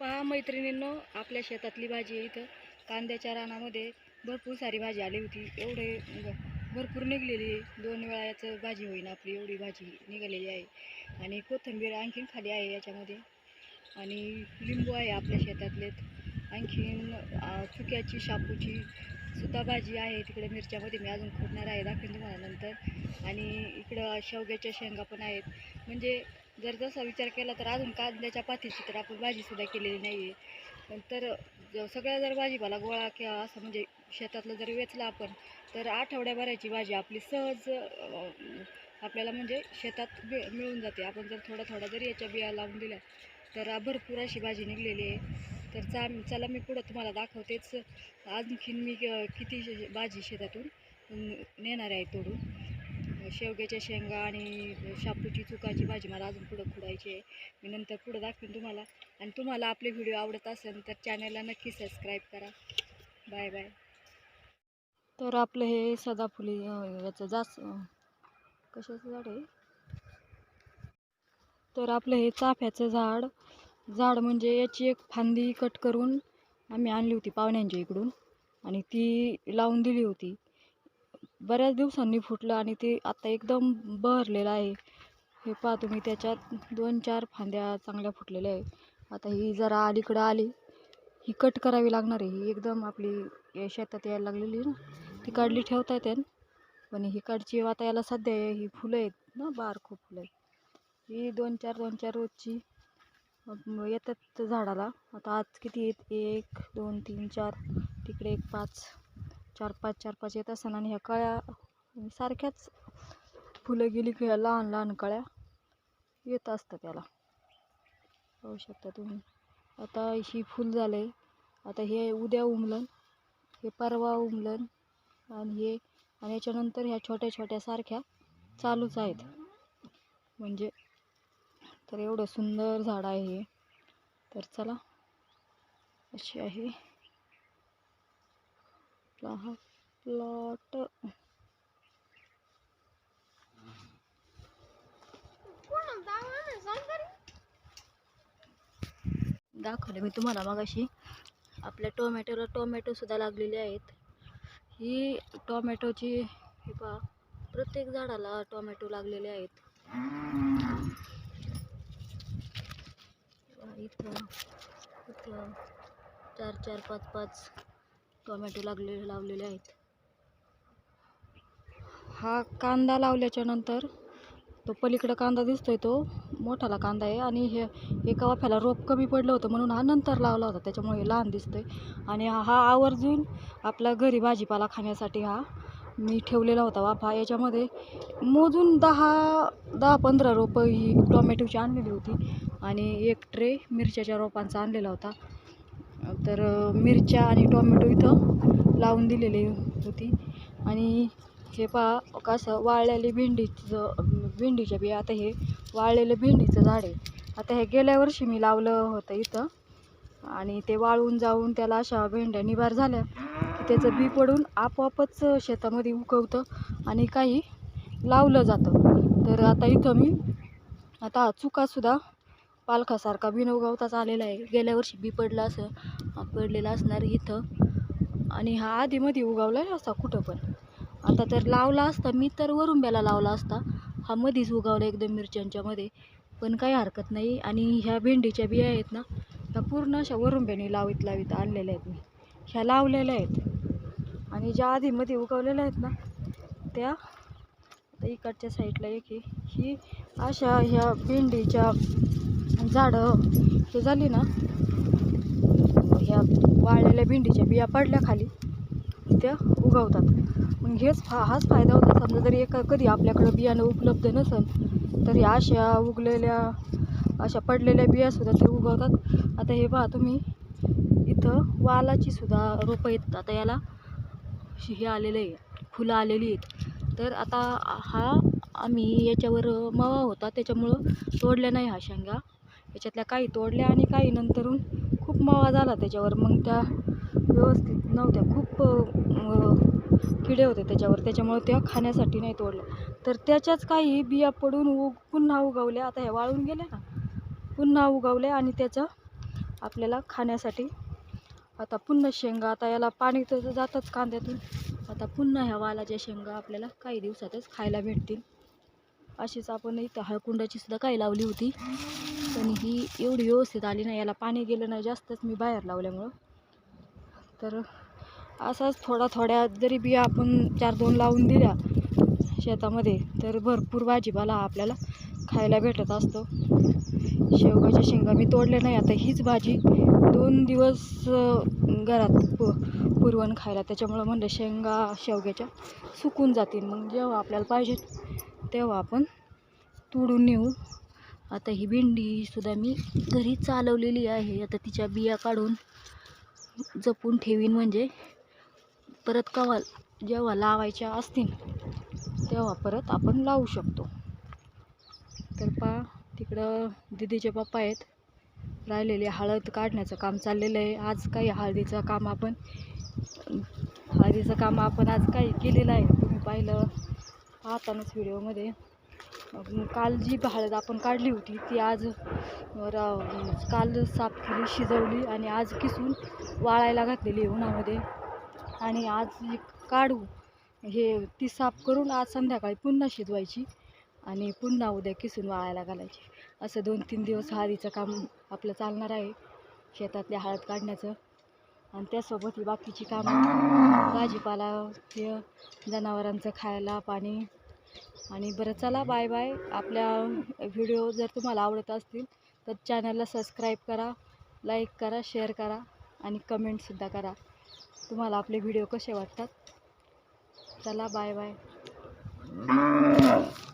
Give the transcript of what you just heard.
पहा मैत्रिणींनो आपल्या शेतातली भाजी आहे इथं. कांद्याच्या रानामध्ये भरपूर सारी भाजी आली होती. एवढे म्हणजे भरपूर निघलेली दोन वेळा याचं भाजी होईन आपली एवढी भाजी निघालेली आहे. आणि कोथिंबीर आणखीन खाली आहे याच्यामध्ये. आणि लिंबू आहे आपल्या शेतातलेत आणखीन चुक्याची शापूची सुद्धा भाजी आहे. तिकडे मिरच्यामध्ये मी अजून खोडणार आहे दाखवेन तुम्हाला नंतर. आणि इकडं शेवग्याच्या शेंगा पण आहेत. म्हणजे जर जसा विचार केला तर अजून कांद्याच्या पातीची तर आपण भाजीसुद्धा केलेली नाही आहे तर सगळ्या जर भाजीपाला गोळा किंवा असं म्हणजे शेतातलं जर वेचलं आपण तर आठवड्याभराची भाजी आपली सहज आपल्याला म्हणजे शेतात मिळून जाते. आपण जर थोडा थोडा जरी याच्या बिया लावून दिल्या तर भरपूर अशी भाजी निघलेली आहे. तर चा चला मी पुढं तुम्हाला दाखवतेच. आणखीन मी किती भाजी शेतातून नेणार आहे तोडून. शेवग्याच्या शेंगा आणि शापूची चुकाची भाजी मला अजून पुढं खुडायची आहे. मी नंतर पुढं दाखवेन तुम्हाला. आणि तुम्हाला आपले व्हिडिओ आवडत असेल तर चॅनलला नक्की सबस्क्राईब करा. Bye bye. तर आपलं हे सदाफुली याचं जास कशाचं झाड आहे? तर आपलं हे चाफ्याचं झाड. झाड म्हणजे याची एक फांदी कट करून आम्ही आणली होती पाहुण्यांच्या इकडून. आणि ती लावून दिली होती. बऱ्याच दिवसांनी फुटलं आणि ते आता एकदम बहरलेलं आहे. हे पहा तुम्ही त्याच्यात दोन चार फांद्या चांगल्या फुटलेल्या आहे आता ही जरा अलीकडं आली. ही कट करावी लागणार आहे. ही एकदम आपली या शेतात यायला लागलेली आहे ना. ती काढली ठेवता येते पण ही काढची आता याला सध्या ही फुलं आहेत ना बार खूप फुलं आहेत. ही दोन चार दोन चार रोजची येतात झाडाला. आता आज किती आहेत? एक दोन तीन चार. तिकडे एक पाच. चार पाच चार पाच येत असताना आणि ह्या कळ्या सारख्याच फुलं गेली की ह्या लहान लहान कळ्या येत असतात त्याला. पाहू शकता तुम्ही. आता ही फुल झाले आता हे उद्या उमलन हे परवा उमलन आणि हे आणि याच्यानंतर ह्या छोट्या छोट्या सारख्या चालूच आहेत. म्हणजे तर एवढं सुंदर झाड आहे हे. तर चला अशी आहे. आपला हा प्लॉट दाखवले मी तुम्हाला मगाशी. आपल्या टोमॅटोला टोमॅटोसुद्धा लागलेले आहेत. ही टोमॅटोची हे पहा प्रत्येक झाडाला टोमॅटो लागलेले आहेत. इथं इथं चार चार पाच पाच. टोमॅटो लागलेले लावलेले आहेत. हा कांदा लावल्याच्या नंतर तो पलीकडं कांदा दिसतोय तो मोठाला कांदा आहे आणि हे एका वाफ्याला रोप कमी पडलं होतं म्हणून हा नंतर लावला होता त्याच्यामुळे हे लहान दिसतोय. आणि हा हा आवर्जून आपला घरी भाजीपाला खाण्यासाठी हा मी ठेवलेला होता वाफा. याच्यामध्ये मोजून दहा दहा पंधरा रोपं ही टोमॅटोची आणलेली होती आणि एक ट्रे मिरच्याच्या रोपांचा आणलेला होता. तर मिरच्या आणि टोमॅटो इथं लावून दिलेली होती. आणि हे पहा कसं वाळलेली भेंडीचं भेंडीच्या बिया आता हे वाळलेलं भेंडीचं झाड आहे. आता हे गेल्या वर्षी मी लावलं होतं इथं. आणि ते वाळून जाऊन त्याला अशा भेंड्या निभार झाल्या. की त्याचं बी पडून आपोआपच शेतामध्ये उगवतं आणि काही लावलं जातं. तर आता इथं मी आता चुकासुद्धा पालखासारखा बिन उगवताच आलेला आहे. गेल्या वर्षी बी पडला असं हा पडलेला असणार इथं. आणि हा आधीमध्ये उगवलेला असता कुठं पण. आता तर लावला असता मी तर वरुंब्याला लावला असता. हा मधीच उगवला एकदम मिरच्यांच्या मध्ये. पण काही हरकत नाही. आणि ह्या भेंडीच्या बिया आहेत ना ह्या पूर्ण अशा वरुंब्याने लावीत लावीत आणलेल्या आहेत मी. ह्या लावलेल्या आहेत. आणि ज्या आधीमध्ये उगवलेल्या आहेत ना त्या इकडच्या साईडला एक ही अशा ह्या भेंडीच्या झाडं हे झाली ना. ह्या वाळलेल्या भेंडीच्या बिया पडल्या खाली. त्या उगवतात. मग हेच फा हाच फायदा होता. समजा जरी एका कधी आपल्याकडं बियाणं उपलब्ध नसेल तर ह्या अशा उगलेल्या अशा पडलेल्या बियासुद्धा ते उगवतात. आता हे पहा तुम्ही इथं वालाची सुद्धा रोपं येतात. आता याला हे आलेलं आहे फुलं आलेली आहेत. तर आता हा आम्ही याच्यावर मावा होता. त्याच्यामुळं तोडल्या नाही हा शेंगा. याच्यातल्या काही तोडल्या आणि काही नंतरून खूप मावा झाला त्याच्यावर. मग त्या व्यवस्थित नव्हत्या खूप किडे होते त्याच्यावर. त्याच्यामुळं त्या खाण्यासाठी नाही तोडल्या. तर त्याच्याच काही बिया पडून उग पुन्हा उगवल्या. आता ह्या वाळून गेल्या ना पुन्हा उगवल्या आणि त्याचं आपल्याला खाण्यासाठी आता पुन्हा शेंगा. आता याला पाणी तर जातच कांद्यातून. आता पुन्हा ह्या वालाच्या शेंगा आपल्याला काही दिवसातच खायला भेटतील. अशीच आपण इथं हळकुंडाची सुद्धा काही लावली होती. पण ही एवढी व्यवस्थित आली नाही याला पाणी गेलं नाही जास्तच मी बाहेर लावल्यामुळं. तर असाच थोडा थोड्या जरी बिया आपण चार दोन लावून दिल्या शेतामध्ये तर भरपूर भाजीपाला आपल्याला खायला भेटत असतो. शेवगाच्या शेंगा मी तोडल्या नाही आता हीच भाजी दोन दिवस घरात पु पुरवण खायला. त्याच्यामुळं म्हणलं शेंगा शेवग्याच्या सुकून जातील. मग जेव्हा आपल्याला पाहिजे तेव्हा आपण तोडून नेऊ. आता ही भेंडीसुद्धा मी घरी चालवलेली आहे. आता तिच्या बिया काढून जपून ठेवीन म्हणजे परत कवा जेव्हा लावायच्या असतील तेव्हा परत आपण लावू शकतो. तर पा तिकडं दिदीचे पप्पा आहेत. राहिलेले हळद काढण्याचं काम चाललेलं आहे. आज काही हळदीचं काम आपण हळदीचं काम आपण आज काही केलेलं आहे. तुम्ही पाहिलं पाहतानाच व्हिडिओमध्ये काल जी हळद आपण काढली होती ती आज काल साफ केली शिजवली आणि आज किसून वाळायला घातलेली आहे उन्हामध्ये. आणि आज काढू हे ती साफ करून आज संध्याकाळी पुन्हा शिजवायची आणि पुन्हा उद्या किसून वाळायला घालायची. असं दोन तीन दिवस हळदीचं काम आपलं चालणार आहे शेतातल्या हळद काढण्याचं. आणि त्यासोबत ही बाकीची कामं भाजीपाला हे जनावरांचं खायला पाणी आणि बरं चला बाय बाय. आपल्या व्हिडिओ जर तुम्हाला आवडत असतील तर चॅनलला सबस्क्राईब करा लाईक करा शेअर करा आणि कमेंटसुद्धा करा. तुम्हाला आपले व्हिडिओ कसे वाटतात? चला बाय बाय.